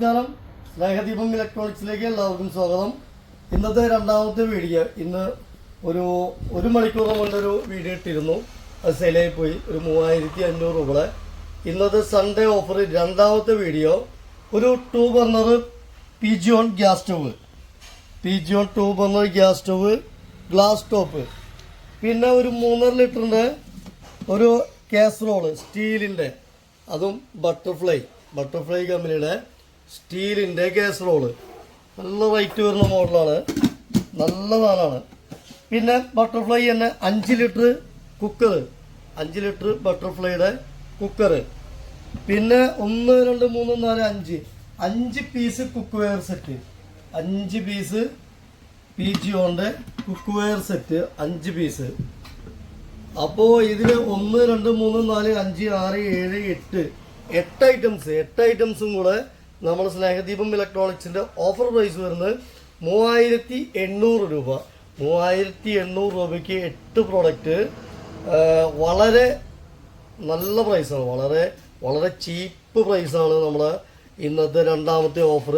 നമസ്കാരം. സ്നേഹദീപം ഇലക്ട്രോണിക്സിലേക്ക് എല്ലാവർക്കും സ്വാഗതം. ഇന്നത്തെ രണ്ടാമത്തെ വീഡിയോ ഇന്ന് ഒരു ഒരു മണിക്കൂർ കൊണ്ടൊരു വീഡിയോ ഇട്ടിരുന്നു. അത് സെയിലായി പോയി ഒരു മൂവായിരത്തി അഞ്ഞൂറ് രൂപ ഇന്നത്തെ സൺഡേ ഓഫർ രണ്ടാമത്തെ വീഡിയോ. ഒരു two burner P G on gas stove. P G on two burner gas stove glass top പിന്നെ ഒരു മൂന്നര ലിറ്ററിന്റെ ഒരു കാസറോൾ സ്റ്റീലിന്റെ അതും ബട്ടർഫ്ലൈ ബട്ടർഫ്ലൈ കമ്പനിയുടെ സ്റ്റീലിന്റെ കാസറോൾ നല്ല വൈറ്റ് വരുന്ന മോഡലാണ് നല്ല സാധനമാണ് പിന്നെ ബട്ടർഫ്ലൈ തന്നെ അഞ്ച് ലിറ്റർ കുക്കർ അഞ്ച് ലിറ്റർ ബട്ടർഫ്ലൈയുടെ കുക്കർ പിന്നെ ഒന്ന് രണ്ട് മൂന്ന് നാല് അഞ്ച്. അഞ്ച് പീസ് കുക്ക് വെയർ സെറ്റ്. അഞ്ച് പീസ് പി ജി ഓന്റെ കുക്ക് വെയർ സെറ്റ്. അഞ്ച് പീസ്. അപ്പോൾ ഇതിൽ ഒന്ന് രണ്ട് മൂന്ന് നാല് അഞ്ച് ആറ് ഏഴ് എട്ട്. എട്ട് ഐറ്റംസ്. എട്ട് ഐറ്റംസും കൂടെ നമ്മൾ സ്നേഹദീപം ഇലക്ട്രോണിക്സിന്റെ ഓഫർ പ്രൈസ് വരുന്നത് മൂവായിരത്തി എണ്ണൂറ് രൂപ. മൂവായിരത്തി എണ്ണൂറ് രൂപയ്ക്ക് എട്ട് പ്രോഡക്റ്റ് വളരെ നല്ല പ്രൈസാണ് വളരെ വളരെ ചീപ്പ് പ്രൈസാണ് നമ്മൾ ഇന്നത്തെ രണ്ടാമത്തെ ഓഫർ